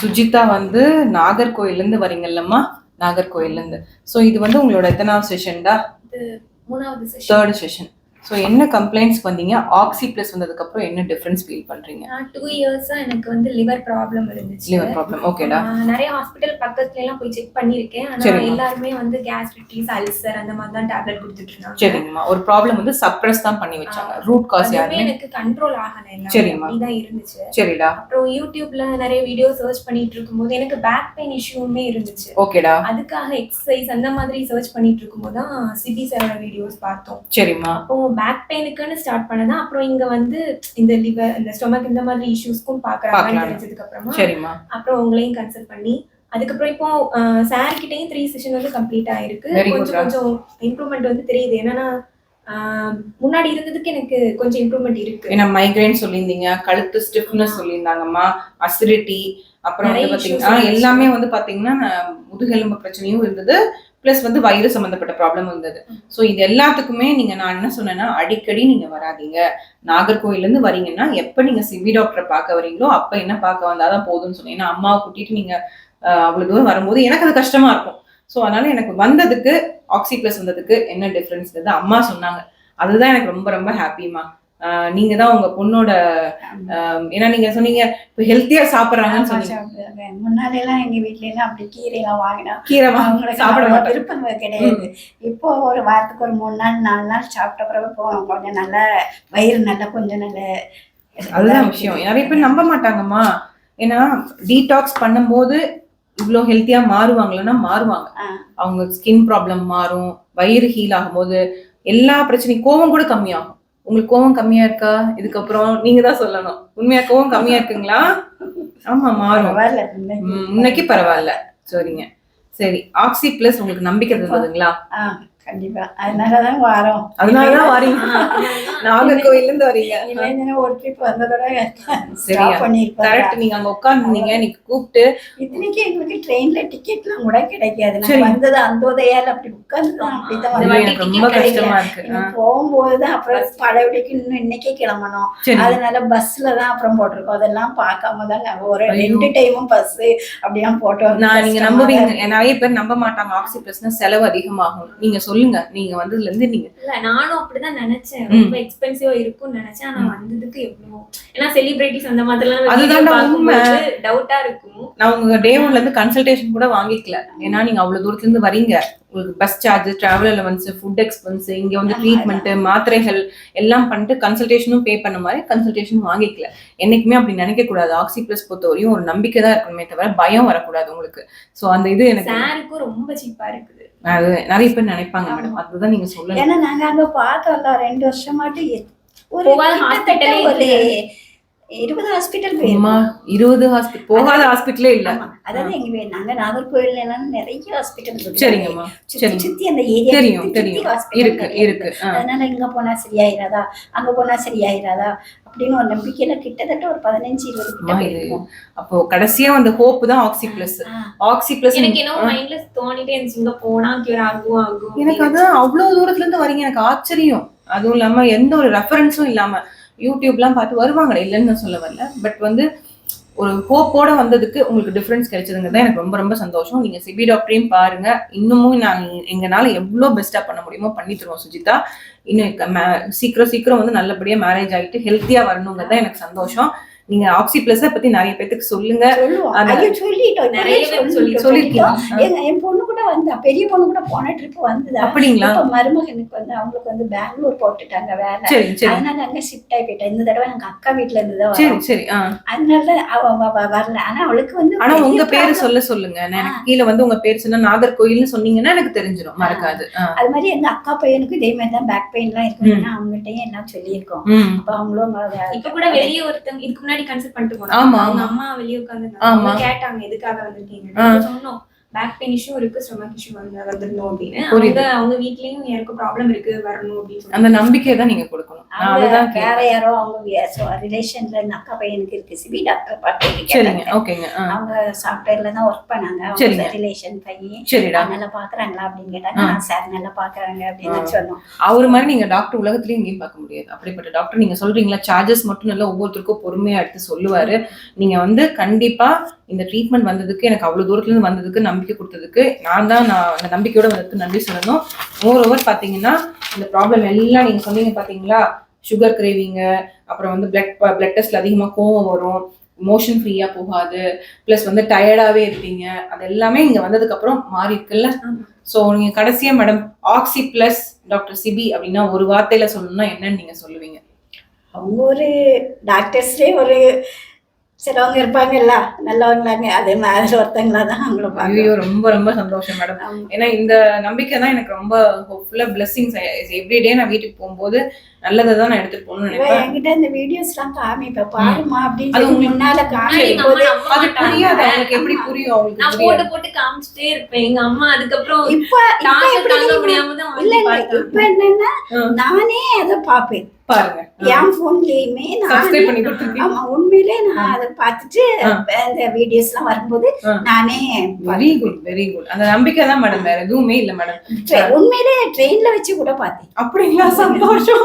சுஜிதா வந்து நாகர்கோயிலேருந்து வரீங்கல்லம்மா? நாகர்கோயிலேருந்து ஸோ இது வந்து உங்களோட எத்தனாவது செஷன்டா மூணாவது செஷன் தேர்ட் செஷன் ஸோ என்ன கம்ப்ளைண்ட்ஸ் வந்தீங்க? ஆக்சி ப்ளஸ் வந்ததுக்கப்புறம் என்ன டிஃப்ரென்ஸ் ஃபீல் பண்ணுறீங்க டூ இயர்ஸா எனக்கு வந்து லிவர் ப்ராப்ளம் இருந்துச்சு. லிவர் ப்ராப்ளம் ஓகேடா நிறைய ஹாஸ்பிட்டல் பக்கத்துல எல்லாம் போய் செக் பண்ணிருக்கேன் ஆனா சரிம்மா. எல்லாருமே வந்து கேஸ்ட்ரிட்டிஸ் அல்சர் அந்த மாதிரி தான் டேப்லெட் கொடுத்துட்டு இருந்தாங்க சரிங்கம்மா. ஒரு ப்ராப்ளம் வந்து சப்ரஸ் தான் பண்ணி வச்சாங்க. ரூட் காஸ் யாருமே? எனக்கு கண்ட்ரோல் ஆகல. சரிம்மா. அப்படிதான் இருந்துச்சு. சரிடா. அப்புறம் யூடியூப்ல நிறைய வீடியோ சர்ச் பண்ணிட்டு இருக்கும்போது எனக்கு பேக் பெயின் இஷ்யூமே இருந்துச்சு. ஓகேடா அதுக்காக எக்ஸசைஸ் அந்த மாதிரி சர்ச் பண்ணிட்டு இருக்கும்போது தான் சிபி சாரோட வீடியோஸ் பார்த்தோம். சரிம்மா. அப்போ பேக் பெயினுக்குன்னு ஸ்டார்ட் பண்ணதான் அப்புறம் இங்க வந்து இந்த லிவர் இந்த ஸ்டொமக் இந்த மாதிரி இஷ்யூஸ்க்கும் பாக்குறாங்கன்னு பார்க்கலாம். தெரிஞ்சதுக்கு அப்புறமா அப்புறம் உங்களையும் கன்சல்ட் பண்ணி அதுக்கப்புறம் இப்போ சார் கிட்டயும் த்ரீ செஷன் வந்து கம்ப்ளீட் ஆயிருக்கு. கொஞ்சம் கொஞ்சம் இம்ப்ரூவ்மெண்ட் வந்து தெரியுது. என்னன்னா முன்னாடி இருந்ததுக்கு எனக்கு கொஞ்சம் இம்ப்ரூவ்மெண்ட் இருக்கு. ஏன்னா மைக்ரைன் சொல்லியிருந்தீங்க கழுத்து ஸ்டிஃப்னஸ் சொல்லியிருந்தாங்கம்மா அசிடிட்டி அப்புறம் வந்து பாத்தீங்கன்னா. எல்லாமே வந்து பாத்தீங்கன்னா முதுகெலும்பு பிரச்சனையும் இருந்தது. ப்ளஸ் வந்து வயிறு சம்மந்தப்பட்ட ப்ராப்ளம் வந்தது ஸோ இது எல்லாத்துக்குமே நீங்கள் நான் என்ன சொன்னேன்னா அடிக்கடி நீங்கள் வராதீங்க. நாகர்கோயிலேருந்து வரீங்கன்னா எப்போ நீங்கள் சிவி டாக்டரை பார்க்க வரீங்களோ அப்போ என்ன பார்க்க வந்தாதான் போதும்னு சொன்னேன். ஏன்னா அம்மாவை கூட்டிட்டு நீங்கள் அவ்வளோ தூரம் வரும்போது எனக்கு அது கஷ்டமா இருக்கும். ஸோ அதனால எனக்கு வந்ததுக்கு ஆக்சி பிளஸ் வந்ததுக்கு என்ன டிஃப்ரென்ஸ் அம்மா சொன்னாங்க. அதுதான் எனக்கு ரொம்ப ரொம்ப ஹாப்பிமா நீங்க தான் உங்க பொண்ணோட ஏன்னா நீங்க சொன்னீங்க இப்போ ஹெல்த்தியா சாப்பிடுறாங்கன்னு சொன்னீங்க. முன்னாடி எல்லாம் எங்க வீட்ல எல்லாம் அப்படி கீரை எல்லாம் வாங்கினா கீரை வா- அவங்களுக்கு சாப்பிட விருப்பம் கிடையாது. இப்போ ஒரு வாரத்துக்கு ஒரு மூணு நாள் நாலு நாள் சாப்பிட்ட பிறகு போவோம் கொஞ்சம் நல்லா வயிறு நல்லா கொஞ்சம் நல்ல அதுதான் விஷயம். நிறைய பேர் நம்ப மாட்டாங்கம்மா. ஏன்னா டீடாக்ஸ் பண்ணும்போது இவ்வளோ ஹெல்த்தியா மாறுவாங்களன்னா மாறுவாங்க. அவங்க ஸ்கின் ப்ராப்ளம் மாறும் வயிறு ஹீல் ஆகும்போது எல்லா பிரச்சனையும் கோவம் கூட கம்மியாகும். உங்களுக்கு கோவம் கம்மியா இருக்கா? இதுக்கப்புறம் நீங்க தான் சொல்லணும். உண்மையா கோவம் கம்மியா இருக்குங்களா? ஆமா மாறும். முன்னைக்கு பரவாயில்ல. சரிங்க. சரி ஆக்சி பிளஸ் உங்களுக்கு நம்பிக்கை இருந்ததுங்களா ஆ. கண்டிப்பா. அதனாலதான் வாரோம். அதனாலதான் வரீங்க. நாகர்கோயில்ல இருந்து வரீங்க. இல்லைன்னா ஒரு ட்ரிப் வந்ததோட கரெக்ட் நீங்க அங்க உட்கார்ந்துருந்தீங்க. நீங்க கூப்பிட்டு இத்தனைக்கு எங்களுக்கு ட்ரெயின்ல டிக்கெட்லாம் கூட கிடைக்காது. நாங்க வந்தது அந்தோதையால அப்படி உட்கார்ந்துதான் அப்படிதான் ரொம்ப கஷ்டமா. இருக்கு. போகும்போதுதான் அப்புறம் படவிடைக்கு இன்னும் இன்னைக்கே கிளம்பணும். அதனால பஸ்ல தான் அப்புறம் போட்டிருக்கோம். அதெல்லாம் பார்க்காம தான் ஒரு. ரெண்டு டைமும் பஸ் அப்படிலாம் போட்டு வந்து நான் நீங்க நம்புவீங்க. நிறைய பேர் நம்ப மாட்டாங்க. ஆக்சி பிளஸ்னா செலவு அதிகமாகும். நீங்க சொல்லுங்க. நீங்க வந்ததுல இருந்து நீங்க இல்ல நானும் அப்படிதான் நினைச்சேன். ரொம்ப எக்ஸ்பென்சிவா இருக்கும்னு நினைச்சேன். ஆனா வந்ததுக்கு எவ்வளவு. ஏன்னா செலிபிரிட்டிஸ் அந்த மாதிரிலாம் அதுதான்டா உண்மை. டவுட்டா இருக்கும். நான் உங்க டே ஒன்ல இருந்து கன்சல்டேஷன் கூட வாங்கிக்கல. ஏன்னா நீங்க அவ்வளவு தூரத்துல இருந்து வரீங்க. உங்களுக்கு bus charge travel allowance food expense இங்க வந்து ட்ரீட்மெண்ட் மாத்திரைகள் எல்லாம் பண்ணிட்டு கன்சல்டேஷனும் பே பண்ண மாதிரி கன்சல்டேஷன் வாங்கிக்கல. என்னைக்குமே அப்படி நினைக்க கூடாது ஆக்சி பிளஸ் பொறுத்த வரையும் ஒரு நம்பிக்கை தான் இருக்கணுமே தவிர பயம் வரக்கூடாது உங்களுக்கு. சோ அந்த இது எனக்கு ரொம்ப சீப்பா இருக்குது. அது நிறைய பேர் நினைப்பாங்க மேடம் அதுதான் நீங்க சொல்லணும். ஏன்னா நாங்க அங்க பார்த்தோம்ல ரெண்டு வருஷமாட்டு எ- ஒரு போகாத இருபது ஹாஸ்பிட்டல் போயிருக்கோம். இருபது ஹாஸ்பிட்டல் போகாத ஹாஸ்பிட்டலே இல்ல. அதாவது எங்க நாங்க நாகர்கோயில் எல்லாம் நிறைய ஹாஸ்பிட்டல் இருக்கு. சரிங்கம்மா சுத்தி சுத்தி அந்த ஏரியா தெரியும் தெரியும். இருக்கு இருக்கு. அதனால இங்க போனா சரியாயிராதா? அங்க போனா சரியாயிராதா? அப்படின்னு ஒரு நம்பிக்கையில கிட்டத்தட்ட ஒரு பதினஞ்சு இருபது அப்போ கடைசியா அந்த ஹோப் தான் ஆக்சி பிளஸ். ஆக்சி பிளஸ் எனக்கு என்னவோ மைண்ட்ல தோணிட்டே இருந்துச்சு இங்க போனா கியூர் ஆகும் ஆகும் எனக்கு அது அவ்வளவு தூரத்துல இருந்து வரீங்க. எனக்கு ஆச்சரியம். அதுவும் இல்லாம எந்த ஒரு ரெஃபரன்ஸும் இல்லாம. யூடியூப்லாம் பார்த்து வருவாங்க இல்லைன்னு நான் சொல்ல வரல. பட் வந்து ஒரு ஹோப்போட வந்ததுக்கு உங்களுக்கு டிஃபரன்ஸ் கிடைச்சதுங்கிறது எனக்கு ரொம்ப ரொம்ப சந்தோஷம். நீங்க சிபி டாக்டரையும் பாருங்க. இன்னமும் நாங்கள் எங்களால் எவ்வளோ பெஸ்டா பண்ண முடியுமோ பண்ணி தருவோம் சுஜிதா. இன்னும் க- சீக்கிரம் சீக்கிரம் வந்து நல்லபடியா மேரேஜ் ஆகிட்டு ஹெல்த்தியா வரணுங்கிறது தான் எனக்கு சந்தோஷம். நீங்க ஆக்சி பிளஸ பத்தி நிறைய பேத்துக்கு சொல்லுங்க. என் பொண்ணு கூட வந்தா பெரிய பொண்ணு கூட போன ட்ரிப் வந்ததா? அப்படிங்களா? மருமகனுக்கு வந்து அவங்களுக்கு வந்து பெங்களூர் போட்டுட்டாங்க வேலை. சரி அதனால அங்க ஷிஃப்ட் ஆகி போயிட்டா. இந்த தடவை எங்க அக்கா வீட்டுல இருந்து தான் சரி அதனால அவ வரல. ஆனா அவளுக்கு வந்து ஆனா உங்க பேரு. சொல்ல சொல்லுங்க. எனக்கு கீழே வந்து உங்க பேர் சொன்னா நாகர்கோயில்னு சொன்னீங்கன்னா எனக்கு தெரிஞ்சிடும் மறக்காது. அது மாதிரி எங்க அக்கா பையனுக்கும் இதே மாதிரி தான் பேக் பெயின் எல்லாம் இருக்குன்னா அவங்ககிட்டயும் எல்லாம் சொல்லியிருக்கோம். அப்ப அவங்களும் இப்ப கூட வெளியே ஒருத்தங்க இதுக்கு முன்னாடி கன்சல்ட் பண்ணிட்டு போனாங்க ஆமா, அவங்க. அம்மா வெளியே உட்காந்து. கேட்டாங்க எதுக்காக வந்திருக்கீங்க சொன்னோம் பேக் பெயின் இஷ்யூ இருக்கு ஸ்டொமக் இஷ்யூ வந்து வந்துருந்தோம் அப்படின்னு. அவங்க அவங்க வீட்லயும் எனக்கு ப்ராப்ளம் இருக்கு வரணும் அப்படின்னு அந்த நம்பிக்கையை தான் நீங்க கொடுக்கணும். அதுதான் வேற. யாரோ அவங்க ரிலேஷன்ல இந்த அக்கா பையனுக்கு இருக்கு சிபி டாக்டர் பார்த்து சரிங்க ஓகேங்க அவங்க சாஃப்ட்வேர்ல தான் ஒர்க் பண்ணாங்க. அவங்க. ரிலேஷன் பையன் சரிடா. நல்லா பாக்குறாங்களா? அப்படின்னு கேட்டாங்க. சார் நல்லா பாக்குறாங்க அப்படின்னு. சொன்னோம். அவர் மாதிரி நீங்க டாக்டர் உலகத்திலயும் எங்கேயும் பார்க்க முடியாது. அப்படிப்பட்ட டாக்டர் நீங்க சொல்றீங்களா? சார்ஜஸ் மட்டும் நல்லா ஒவ்வொருத்தருக்கும் பொறுமையா எடுத்து சொல்லுவாரு. நீங்க வந்து கண்டிப்பா இந்த ட்ரீட்மெண்ட் வந்ததுக்கு எனக்கு அவ்வளவு தூரத்துல இருந்து வந்ததுக்கு நம்பிக்கை கொடுத்ததுக்கு நான் தான் நான் அந்த நம்பிக்கையோட வந்ததுக்கு நன்றி சொல்லணும். மோர் ஓவர் பாத்தீங்கன்னா இந்த ப்ராப்ளம் எல்லாம் நீங்க சொன்னீங்க பாத்தீங்களா? சுகர் கிரேவிங்க அப்புறம் வந்து பிளட் பிளட் டெஸ்ட்ல அதிகமா கோவம் வரும் மோஷன் ஃப்ரீயா போகாது ப்ளஸ் வந்து டயர்டாவே இருப்பீங்க. அது எல்லாமே இங்க வந்ததுக்கு அப்புறம் மாறி இருக்குல்ல. ஸோ நீங்க கடைசியா madam oxy plus doctor CP அப்படின்னா ஒரு வார்த்தையில சொல்லணும்னா என்னன்னு நீங்க சொல்லுவீங்க? அவங்க ஒரு டாக்டர்ஸ்லயே ஒரு சிலவங்க இருப்பாங்கல்ல? நல்லவங்களாங்க. அதே மாதிரி ஒருத்தங்களா தான் அவங்கள ஐயோ ரொம்ப ரொம்ப சந்தோஷம் மேடம். ஏன்னா இந்த நம்பிக்கை தான் எனக்கு ரொம்ப ஹோப்ஃபுல்லா பிளெஸிங்ஸ் எவ்ரிடே நான் வீட்டுக்கு போகும்போது நல்லதை தான் நான் எடுத்துட்டு போகணும்னு நினைப்பேன். என்கிட்ட இந்த வீடியோஸ் எல்லாம் காமிப்ப பாருமா அப்படின்னு முன்னால ஆனா காமிக்கும் எங்க போது அம்மா நம்ப அது. புரியாது. அவங்களுக்கு எப்படி. புரியும்? அவங்களுக்கு நான் போட்டு போட்டு காமிச்சிட்டே இருப்பேன். எங்க அம்மா அதுக்கப்புறம் இப்ப இப்ப எப்படி? முடியாம தான் இல்ல. இப்ப என்னன்னா. நானே அதை பாப்பேன் பாருங்க. என் போன்லயுமே நானே ஆமா உண்மையிலே நான் அதை பார்த்துட்டு. இந்த வீடியோஸ் எல்லாம் வரும்போது. நானே வெரி குட் வெரி குட் அந்த நம்பிக்கை தான் மேடம் வேற எதுவுமே இல்ல மேடம் உண்மையிலே ட்ரெயின்ல வச்சு கூட பார்த்தேன். அப்படிங்களா? சந்தோஷம்.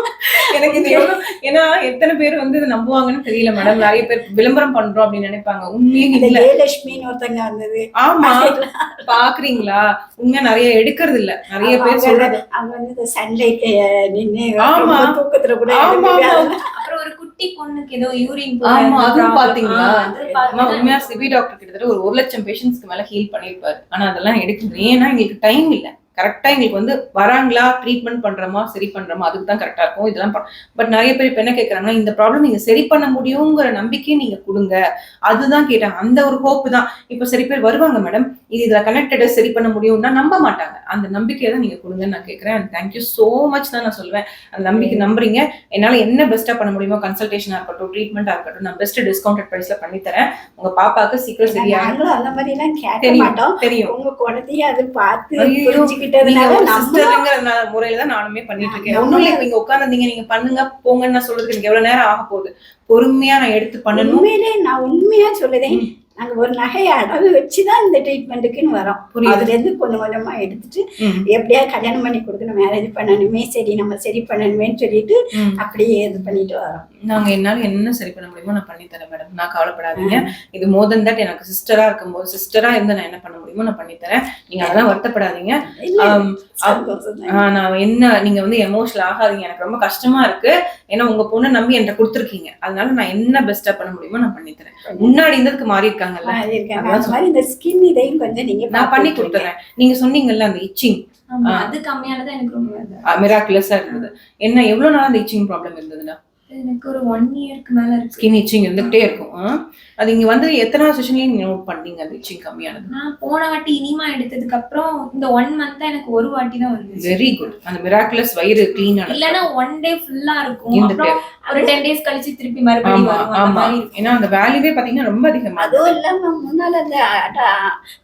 எனக்கு இது ஏன்னா எத்தனை பேர் வந்து இதை நம்புவாங்கன்னு தெரியல மேடம் நிறைய பேர் விளம்பரம் பண்றோம் அப்படின்னு நினைப்பாங்க. உண்மையே இல்ல. ஒருத்தங்க வந்தது. ஆமா. பாக்குறீங்களா உண்மை நிறைய எடுக்கிறது இல்ல. நிறைய பேர் சொல்றது அவங்க வந்து சன்லைட் நின்னு ஆமா. தூக்கத்துல கூட அப்புறம் ஒரு குட்டி பொண்ணுக்கு ஏதோ யூரின் ஆமா, அதுவும் பாத்தீங்களா? உண்மையா சிபி டாக்டர் கிட்டத்தட்ட ஒரு ஒரு லட்சம் பேஷண்ட்ஸ்க்கு மேல ஹீல் பண்ணிருப்பாரு ஆனா அதெல்லாம் எடுக்குது ஏன்னா எங்களுக்கு டைம் இல்ல. கரெக்டா எங்களுக்கு வந்து வராங்களா ட்ரீட்மெண்ட் பண்றோமா சரி பண்றோமா அதுக்கு தான் கரெக்டா இருக்கும். இதெல்லாம் பட் நிறைய பேர் இப்ப என்ன கேக்குறாங்கன்னா இந்த ப்ராப்ளம் நீங்க சரி பண்ண முடியுங்கிற நம்பிக்கையை நீங்க கொடுங்க. அதுதான் கேட்டாங்க. அந்த ஒரு ஹோப் தான். இப்ப சரி பேர் வருவாங்க மேடம் இது இதுல கனெக்டட் சரி பண்ண முடியும்னா நம்ப மாட்டாங்க. அந்த நம்பிக்கையை தான் நீங்க கொடுங்கன்னு நான் கேட்கறேன் அண்ட் தேங்க்யூ சோ மச் தான் நான் சொல்லுவேன். அந்த நம்பிக்கை நம்புறீங்க. என்னால என்ன பெஸ்டா பண்ண முடியுமோ கன்சல்டேஷனா இருக்கட்டும் ட்ரீட்மெண்டா இருக்கட்டும் நான் பெஸ்ட் டிஸ்கவுண்டட் பிரைஸ்ல பண்ணி தரேன். உங்க பாப்பாக்கு சீக்கிரம் நாங்களும் அந்த மாதிரி எல்லாம் கேட்க மாட்டோம். தெரியும். உங்க குழந்தைய அது பார்த்து நீங்க சிஸ்டருங்கிற முறையில தான் நானுமே பண்ணிட்டு இருக்கேன். ஒண்ணும் இல்லை இங்க உட்காந்துருந்தீங்க நீங்க பண்ணுங்க போங்கன்னு நான் சொல்றதுக்கு எனக்கு எவ்வளவு நேரம் ஆக போகுது. பொறுமையா நான் எடுத்து பண்ணணும். உண்மையிலே நான் உண்மையா சொல்லுதேன். நாங்க ஒரு நகையை அடகு வச்சுதான் இந்த ட்ரீட்மெண்ட்டுக்குன்னு வரோம். அதுல இருந்து கொஞ்சம் கொஞ்சமா எடுத்துட்டு எப்படியா கல்யாணம் பண்ணி கொடுக்கணும் மேரேஜ் பண்ணணுமே சரி நம்ம சரி பண்ணணுமேன்னு சொல்லிட்டு. அப்படியே இது பண்ணிட்டு வரோம். நாங்க என்னால என்ன சரி பண்ண முடியுமோ நான் பண்ணி தரேன் மேடம் நான் கவலைப்படாதீங்க. இது மோர் than தட் எனக்கு சிஸ்டரா இருக்கும்போது சிஸ்டரா இருந்து நான் என்ன பண்ண முடியுமோ நான் பண்ணி தரேன். நீங்க அதெல்லாம் வருத்தப்படாதீங்க. தான். நான் என்ன நீங்க வந்து எமோஷனல் ஆகாதீங்க. எனக்கு ரொம்ப கஷ்டமா இருக்கு. ஏன்னா உங்க பொண்ணை நம்பி என்கிட்ட கொடுத்துருக்கீங்க. அதனால நான் என்ன பெஸ்டா பண்ண முடியுமோ நான் பண்ணி தரேன். முன்னாடி இருந்ததுக்கு மாறி இருக்காங்கல்ல. இந்த ஸ்கின் இதையும் கொஞ்சம் நீங்க நான் பண்ணி. கொடுத்துறேன். நீங்க சொன்னீங்கல்ல அந்த இச்சிங். அது கம்மியானது எனக்கு ரொம்ப இது. மிராக்குலஸா இருந்தது. என்ன எவ்வளவு நாள் அந்த இச்சிங் ப்ராப்ளம் இருந்ததுன்னா எனக்கு ஒரு ஒன் இயர்க்கு மேல ஸ்கின் இச்சிங் இருந்துகிட்டே இருக்கும் ஆ? அது இங்க வந்து எத்தனை செஷன்லயும் நீங்க நோட் பண்ணீங்க? இச்சிங் கம்மியானது. நான் போன வாட்டி இனிமா எடுத்ததுக்கு அப்புறம் இந்த ஒன் மந்த் எனக்கு ஒரு வாட்டி தான் வந்துச்சு. வெரி குட் அந்த மிராக்குலஸ் வயிறு கிளீன் ஆனது இல்லனா ஒன் டே ஃபுல்லா இருக்கும். அப்புறம் ஒரு டென் டேஸ் கழிச்சு திருப்பி மறுபடியும் வரும் அந்த ஆமா. ஏன்னா அந்த வேல்யூவே பாத்தீங்கன்னா ரொம்ப அதிகமா அதுவும் இல்லாம முன்னால அந்த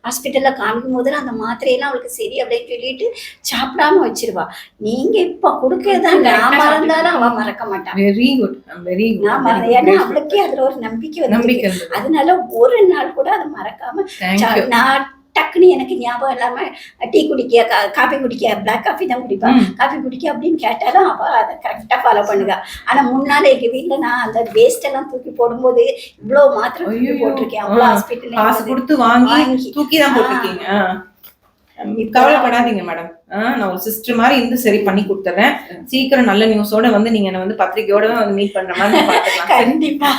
ஹாஸ்பிட்டல்ல காமிக்கும் போது அந்த மாத்திரையெல்லாம் அவளுக்கு சரி அப்படின்னு சொல்லிட்டு சாப்பிடாம வச்சிருவா. நீங்க இப்ப கொடுக்கறதான் நான் மறந்தாலும் அவ மறக்க மாட்டான் வெரி குட் வெரி நான் மற- ஏன்னா அவளுக்கே அதுல ஒரு நம்பிக்கை வந்து நம்பிக்கை அதனால ஒரு நாள் கூட அதை மறக்காம நான் டக்குன்னு எனக்கு ஞாபகம் இல்லாம டீ குடிக்க கா- காபி குடிக்க பிளாக் காஃபி தான் குடிப்பா. காஃபி குடிக்க அப்படின்னு கேட்டாலும் அவ அதை கரெக்டா ஃபாலோ பண்ணுவா. ஆனா முன்னால எங்க வீட்ல நான் அந்த வேஸ்ட் எல்லாம் தூக்கி போடும்போது இவ்வளவு மாத்திரம். போட்டிருக்கேன். அவ்வளவு. ஹாஸ்பிட்டல் கொடுத்து வாங்கி. தூக்கி தான். போட்டிருக்கீங்க. கவலைப்படாதீங்க மேடம் நான் ஒரு சிஸ்டர் மாதிரி இருந்து சரி பண்ணி கொடுத்துறேன். சீக்கிரம் நல்ல நியூஸோட வந்து நீங்க என்ன வந்து பத்திரிக்கையோட வந்து மீட் பண்ற மாதிரி கண்டிப்பா.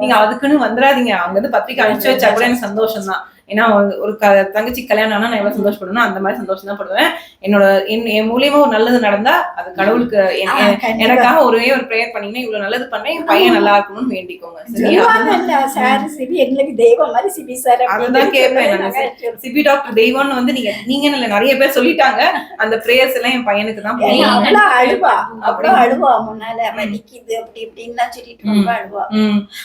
நீங்க அதுக்குன்னு வந்துடாதீங்க அவங்க வந்து பத்திரிக்கை அனுப்பிச்சு வச்சா கூட எனக்கு சந்தோஷம் தான் ஏன்னா ஒரு- க- தங்கச்சி கல்யாணம் ஆனா நான் எவ்வளவு சந்தோஷப்படுவேன் அந்த மாதிரி சந்தோஷம் தான் படுவேன். என்னோட என் என் மூலியமா ஒரு நல்லது நடந்தா அது கடவுளுக்கு. எனக்காக ஒரே ஒரு ப்ரேயர் பண்ணீங்கன்னா இவ்வளவு நல்லது பண்ணேன் என் பையன் நல்லா இருக்கணும்னு வேண்டிக்கோங்க. சார் சிபி எங்களுக்கு தெய்வம் மாதிரி சிபி சார் அதுதான் கேட்பேன். சிபி டாக்டர் தெய்வம்னு வந்து நீங்க இல்ல நிறைய பேர் சொல்லிட்டாங்க. அந்த பிரேயர்ஸ் எல்லாம் என் பையனுக்கு தான் அவ்வளவு அழுவா. அவ்வளவு அழுவா முன்னால. வலிக்குது அப்படி இப்படின்லாம் சொல்லிட்டு ரொம்ப அழுவா.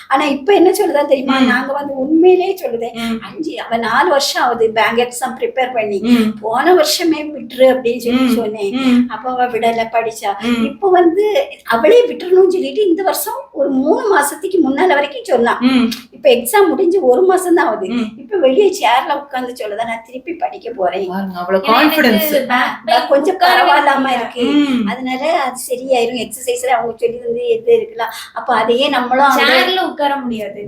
ஆனா இப்ப என்ன சொல்லுதா தெரியுமா. நாங்க வந்து உண்மையிலேயே சொல்லுதேன். அஞ்சு அவ அப்ப நாலு வருஷம் ஆகுது பேங்க் எக்ஸாம் ப்ரிப்பேர் பண்ணி. போன வருஷமே விட்டுரு அப்படின்னு சொல்லி. சொன்னேன் அப்ப அவ விடல படிச்சா. இப்ப வந்து அவளே விட்டுறணும்னு சொல்லிட்டு இந்த வருஷம் ஒரு மூணு மாசத்துக்கு முன்னால வரைக்கும் சொன்னான் இப்ப எக்ஸாம் முடிஞ்சு ஒரு மாசம் தான் ஆகுது. இப்ப வெளியே சேர்ல உட்கார்ந்து சொல்லுதா நான் திருப்பி படிக்க போறேன். கொஞ்சம் பரவாயில்லாம இருக்கு. அதனால அது சரியாயிரும். எக்ஸசைஸ்ல அவங்க சொல்லி வந்து எது இருக்கலாம். அப்ப அதையே நம்மளும் சேர்ல உட்கார முடியாது.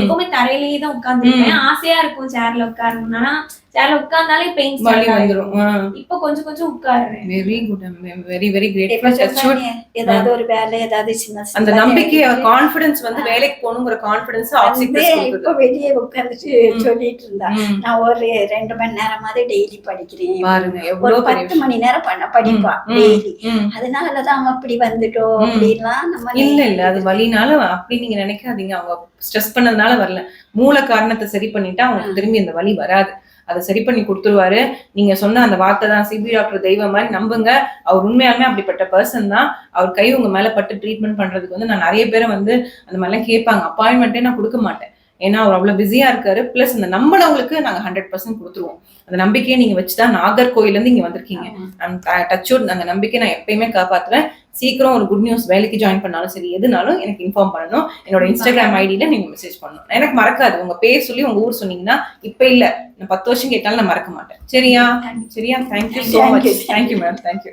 எப்பவுமே தரையிலேயே தான் உட்கார்ந்துருப்பேன். ஆசையா இருக்கும் சேர்ல உட்காரணும் சேர்ல உட்கார்ந்தாலே பெயின் வலி வந்துரும். இப்ப கொஞ்சம் கொஞ்சம் உட்காருறேன் வெரி குட் வெரி வெரி இப்ப கிரேட் சொல்றாங்க, ஏதாவது ஒரு வேலை ஏதாவது சின்ன அந்த நம்பிக்கை இருக்கு. கான்பிடன்ஸ் வந்து வேலைக்கு போகணுங்கிற கான்பிடன்ஸ் வந்து ஆக்சிஜன் இப்ப வெளியே உட்கார்ந்துட்டு ம். சொல்லிட்டு இருந்தா நான் ஒரு ரெண்டு மணி நேரமாவது டெய்லி படிக்கிறேன். பாருங்க எவ்வளவு பத்து மணி நேரம் பண்ண படிப்பா டெய்லி. அதனாலதான் அவன் அப்படி வந்துட்டோம் ம். அப்படின்லாம் நம்ம இல்ல இல்ல அது வலினால அப்படி நீங்க நினைக்காதீங்க. அவங்க ஸ்ட்ரெஸ் பண்ணதுனால வரல. மூல காரணத்தை சரி பண்ணிட்டா அவங்களுக்கு திரும்பி அந்த வலி வராது. அதை சரி பண்ணி கொடுத்துருவாரு. நீங்க சொன்ன அந்த வார்த்தை தான் சிபி டாக்டர் தெய்வம் மாதிரி நம்புங்க. அவர் உண்மையாலுமே அப்படிப்பட்ட பர்சன் தான். அவர் கை உங்க மேல பட்டு ட்ரீட்மெண்ட் பண்றதுக்கு வந்து நான் நிறைய பேரை வந்து அந்த மாதிரிலாம் கேட்பாங்க. அப்பாயின்மெண்ட்டே நான் கொடுக்க மாட்டேன். ஏன்னா அவர் அவ்வளவு பிஸியா இருக்காரு. பிளஸ் இந்த நம்பினவங்களுக்கு நாங்க ஹண்ட்ரட் பர்சன்ட் கொடுத்துருவோம். அந்த நம்பிக்கையை நீங்க வச்சுதான் நாகர்கோயில இருந்து இங்க வந்திருக்கீங்க. டச் அந்த நம்பிக்கை நான் எப்பயுமே காப்பாத்துவேன். சீக்கிரம் ஒரு குட் நியூஸ் வேலைக்கு ஜாயின் பண்ணாலும் சரி எதுனாலும் எனக்கு இன்ஃபார்ம் பண்ணணும். என்னோட இன்ஸ்டாகிராம் ஐடியில நீங்க மெசேஜ் பண்ணணும். எனக்கு மறக்காது. உங்க பேர் சொல்லி உங்க ஊர் சொன்னீங்கன்னா இப்ப இல்ல. நான் பத்து வருஷம் கேட்டாலும் நான் மறக்க மாட்டேன். சரியா? சரியா? Thank you so much. Thank you madam thank you